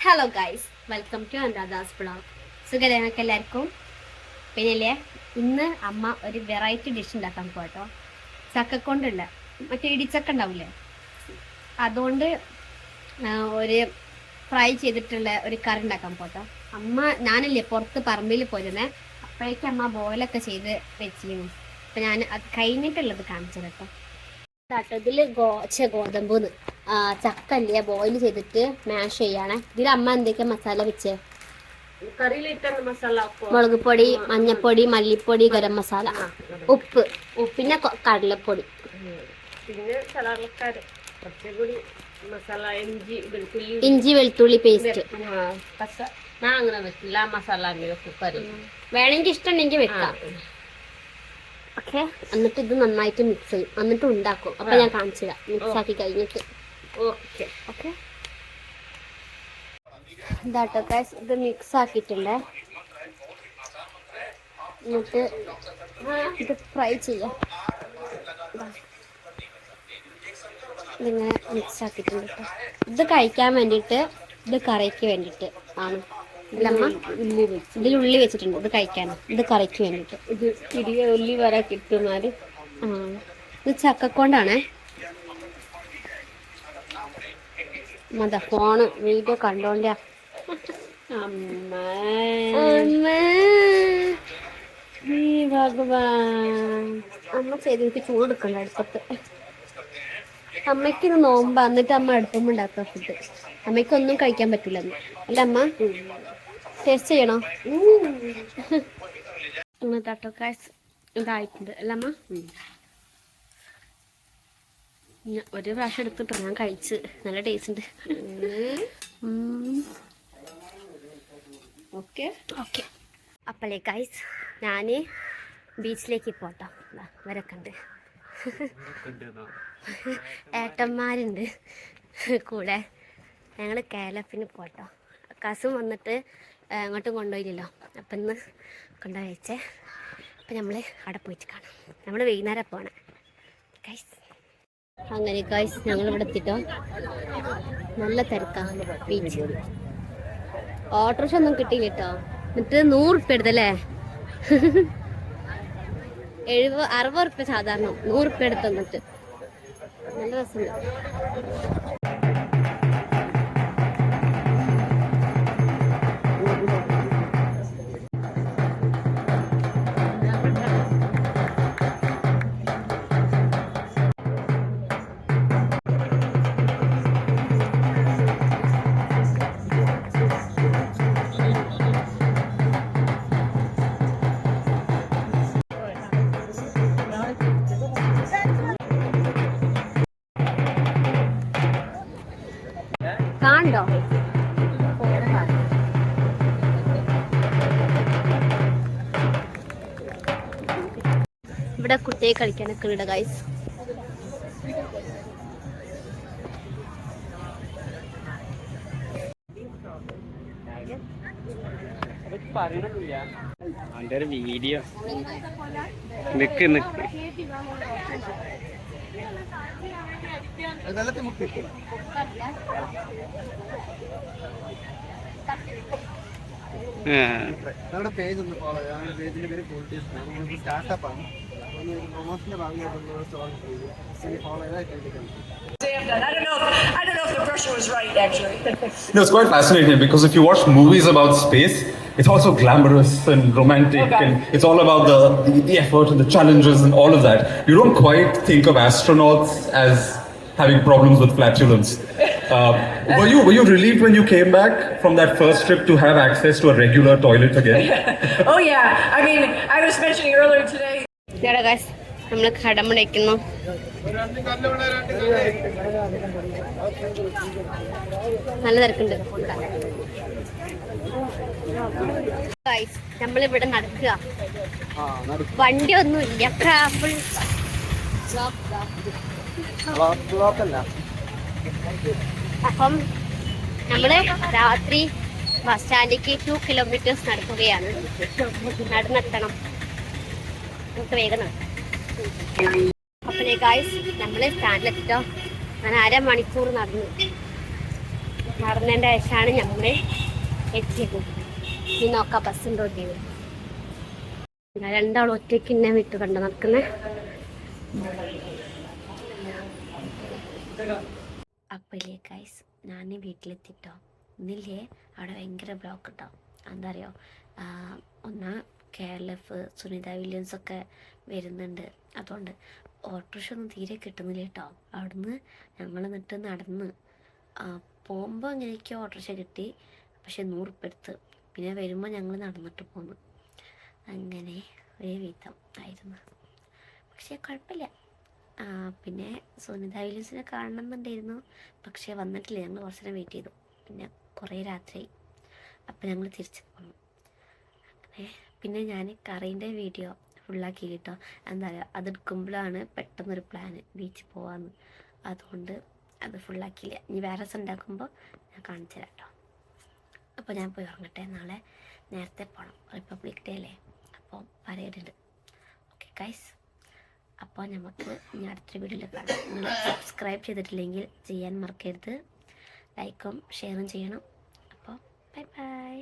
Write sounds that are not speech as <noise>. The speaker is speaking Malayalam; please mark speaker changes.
Speaker 1: Hello guys welcome to Anuradha's blog സുഖം ഞങ്ങൾക്ക് എല്ലാവർക്കും? പിന്നില്ലേ ഇന്ന് അമ്മ ഒരു വെറൈറ്റി ഡിഷ് ഉണ്ടാക്കാൻ പോട്ടോ ചക്കക്കൊണ്ടുള്ള മറ്റേ ഇടിച്ചക്ക ഉണ്ടാവില്ലേ? അതുകൊണ്ട് ഒരു ഫ്രൈ ചെയ്തിട്ടുള്ള ഒരു കറി ഉണ്ടാക്കാൻ പോട്ടോ അമ്മ ഞാനല്ലേ പുറത്ത് പറമ്പിൽ പോയിരുന്നേ അപ്പോഴേക്കും അമ്മ ബോയിലൊക്കെ ചെയ്ത് വെച്ചിരുന്നു. അപ്പം ഞാൻ അത് കഴിഞ്ഞിട്ടുള്ളത് കാണിച്ചത് കേട്ടോ ഇതിൽ ഗോ ഛെ, ഗോതമ്പൂന്ന് ആ, ചക്ക അല്ലേ ബോയിൽ ചെയ്തിട്ട് മാഷ് ചെയ്യാണ്. ഇതിൽ അമ്മ എന്തൊക്കെ മസാല വെച്ചേ? മുളക് പൊടി മഞ്ഞപ്പൊടി മല്ലിപ്പൊടി ഗരം മസാല ഉപ്പ്. പിന്നെ കടലപ്പൊടി.
Speaker 2: പിന്നെ കുറച്ചുകൂടി മസാല ഇഞ്ചി വെളുത്തുള്ളി.
Speaker 1: ഇഞ്ചി വെളുത്തുള്ളി പേസ്റ്റ്
Speaker 2: ആ, പച്ച. ഞാൻ അങ്ങനെ വെക്കില്ല. മസാല
Speaker 1: വേണമെങ്കിൽ ഇഷ്ടമുണ്ടെങ്കിൽ വെക്കാം. ഓക്കെ. എന്നിട്ട് ഇത് നന്നായിട്ട് മിക്സ് ചെയ്യും. എന്നിട്ട് ഉണ്ടാക്കും. അപ്പൊ ഞാൻ കാണിച്ചില്ല മിക്സ് ആക്കി കഴിഞ്ഞിട്ട്.
Speaker 2: ഓക്കെ
Speaker 1: ഓക്കെ ഇതാട്ടോ guys, ഇത് മിക്സ് ആക്കിയിട്ടുണ്ട്. എന്നിട്ട് ഇത് ഫ്രൈ ചെയ്യാം. ഇതിങ്ങനെ മിക്സ് ആക്കിയിട്ടുണ്ട് കേട്ടോ. ഇത് കഴിക്കാൻ വേണ്ടിയിട്ട് ഇത് കറിക്ക് വേണ്ടിയിട്ട് ആണ്. ഇല്ലമ്മ
Speaker 2: ഉള്ളി വെച്ച്.
Speaker 1: ഇതിൽ ഉള്ളി വെച്ചിട്ടുണ്ട് ഇത് കഴിക്കാൻ ഇത് കറിക്ക് വേണ്ടിയിട്ട്.
Speaker 2: ഇത് തിരികെ ഉള്ളി വരെ കിട്ടുന്നാൽ
Speaker 1: ആ. ഇത് ചക്കക്കൊണ്ടാണേ. മത ഫോണ് വീഡിയോ കണ്ടോണ്ടാ ഭഗവാൻ. അമ്മ ചെയ്ത് എനിക്ക് ചൂടെടുക്കണ്ട അടുപ്പത്ത്. അമ്മയ്ക്ക് ഇത് നോമ്പാ എന്നിട്ട് അമ്മ അടുപ്പം ഉണ്ടാക്കുക ഫുഡ് അമ്മയ്ക്ക് ഒന്നും കഴിക്കാൻ പറ്റില്ല അമ്മ അല്ല അമ്മ? ടേസ്റ്റ് ചെയ്യണോ? ഇന്ന് തട്ടോക്കാസ് ഇതായിട്ടുണ്ട്. അല്ല അമ്മ? ഞാൻ ഒരു പ്രാവശ്യം എടുത്തിട്ട് ഞാൻ കഴിച്ച്. നല്ല ടേസ്റ്റ് ഉണ്ട്.
Speaker 2: ഓക്കെ
Speaker 1: ഓക്കെ അപ്പളേ ഗൈസ് ഞാൻ ബീച്ചിലേക്ക് പോട്ടോ. വരക്കുണ്ട് ഏട്ടന്മാരുണ്ട്. കൂടെ ഞങ്ങൾ കേലപ്പിന് പോട്ടോ. കസും വന്നിട്ട് അങ്ങോട്ടും കൊണ്ടുപോയില്ലല്ലോ. അപ്പം ഇന്ന് കൊണ്ടുപോയി വെച്ചേ അപ്പം നമ്മൾ അവിടെ പോയിട്ട് കാണാം. നമ്മൾ വൈകുന്നേരം പോകണം ഗൈസ് അങ്ങനെ ഗൈസ് ഞങ്ങൾ ഇവിടെ എത്തിട്ടോ. നല്ല തിരക്കാണ് ബീച്ച് ഓട്ടോറിക്ഷ ഒന്നും കിട്ടിയില്ല കേട്ടോ. എന്നിട്ട് നൂറ് ഉറുപ്പ്യ എടുത്തല്ലേ? <laughs> എഴുപത് അറുപത് ഉറുപ്പ്യ സാധാരണ നൂറ് ഉറുപ്പ്യ എടുത്തു തന്നിട്ട്. നല്ല രസമുണ്ട്. കാണണ്ടോ ഇവിടെ കുട്ടിയെ കളിക്കാനൊക്കെ ഉണ്ട് ഗൈസ്
Speaker 3: വീഡിയോ നിക്ക് നിക്ക്. ആ.
Speaker 4: ഞങ്ങളുടെ പേജ് ഒന്ന് ഫോളോ ചെയ്യാം ഞങ്ങളുടെ പേജിന്റെ പേര് ക്വാളിറ്റീസ് സ്റ്റാർട്ടപ്പ് ആണ് ഒന്ന് പ്രൊമോഷന്റെ ഭാഗമായിട്ടുള്ള സ്റ്റോറി ഫോളോ ചെയ്താൽ കേൾക്കാം
Speaker 5: I don't know. If, I don't know if the pressure was right, actually.
Speaker 6: No, it's quite fascinating because if you watch movies about space, it's also glamorous and romantic,
Speaker 5: Okay.
Speaker 6: and it's all about the, the, the effort and the challenges and all of that. You don't quite think of astronauts as having problems with flatulence. Uh, were you were you relieved when you came back from that first trip to have access to a regular toilet again? <laughs>
Speaker 5: oh yeah. I mean, I was mentioning earlier today.
Speaker 1: ഇവിടെ ഗൈസ് നമ്മൾ കടമുടയ്ക്കുന്നു നല്ല തിരക്കുണ്ട് ഗൈസ് നമ്മളിവിടെ നടക്കുക. വണ്ടി ഒന്നും ഇല്ല അപ്പം നമ്മൾ രാത്രി ബസ് സ്റ്റാൻഡിലേക്ക് ടു കിലോമീറ്റേഴ്സ് നടക്കുകയാണ്. നടന്നെത്തണം. നമുക്ക് വേഗം നടക്കാം. അപ്പഴേ ഗായ്സ് നമ്മൾ സ്റ്റാൻഡിലെത്തിട്ടോ. ഞാൻ അരമണിക്കൂർ നടന്നു.
Speaker 7: നടന്നതിന്റെ ശേഷമാണ് നമ്മൾ എത്തിയത്. ഇനി നോക്കാം ബസ്സിന്റെ ഞാൻ രണ്ടാളും ഒറ്റയ്ക്ക് ഇന്നെ വിട്ട് കണ്ടു നടക്കുന്നേ. അപ്പല്ലേ ഗൈസ് ഞാൻ വീട്ടിലെത്തിട്ടോ. ഇന്നില്ലേ അവിടെ ഭയങ്കര ബ്ലോക്ക് കേട്ടോ എന്താ അറിയോ ഒന്ന് K L F Sunita Williams ഒക്കെ വരുന്നുണ്ട്. അതുകൊണ്ട് ഓട്ടോറിക്ഷ ഒന്നും തീരെ കിട്ടുന്നില്ല കേട്ടോ അവിടുന്ന് ഞങ്ങൾ എന്നിട്ട് നടന്ന്. പോകുമ്പോൾ എങ്ങനെയൊക്കെയോ ഓട്ടോറിക്ഷ കിട്ടി. പക്ഷെ നൂറുപ്യ എടുത്ത്. പിന്നെ വരുമ്പോൾ ഞങ്ങൾ നടന്നിട്ട് പോന്നു. അങ്ങനെ ഒരു വിധം ആയിരുന്നു. പക്ഷേ കുഴപ്പമില്ല പിന്നെ സുനിത വില്യംസിനെ കാണണമെന്നുണ്ടായിരുന്നു പക്ഷേ വന്നിട്ടില്ല. ഞങ്ങൾ കുറച്ച് നേരം വെയിറ്റ് ചെയ്തു. പിന്നെ കുറേ രാത്രിയായി. അപ്പം ഞങ്ങൾ തിരിച്ചു പോന്നു. അങ്ങനെ പിന്നെ ഞാൻ കറീന്റെ വീഡിയോ ഫുള്ളാക്കി കേട്ടോ. എന്താ പറയുക അതെടുക്കുമ്പോഴാണ് പെട്ടെന്നൊരു പ്ലാന് ബീച്ചിൽ പോകാമെന്ന് അതുകൊണ്ട് അത് ഫുള്ളാക്കിയില്ല ഇനി വേറെ ദിവസം ഉണ്ടാക്കുമ്പോൾ ഞാൻ കാണിച്ചു തരാം കേട്ടോ. അപ്പോൾ ഞാൻ പോയി ഉറങ്ങട്ടെ നാളെ നേരത്തെ പോകണം റിപ്പബ്ലിക് ഡേ അല്ലേ? അപ്പോൾ പരേഡ് ഉണ്ട് ഓക്കെ ഗൈസ് അപ്പോൾ നമുക്ക് ഇനി അടുത്തൊരു വീഡിയോയിൽ കാണാം. നിങ്ങൾ സബ്സ്ക്രൈബ് ചെയ്തിട്ടില്ലെങ്കിൽ ചെയ്യാൻ മറക്കരുത്. ലൈക്കും ഷെയറും ചെയ്യണം. അപ്പോൾ ബൈ ബൈ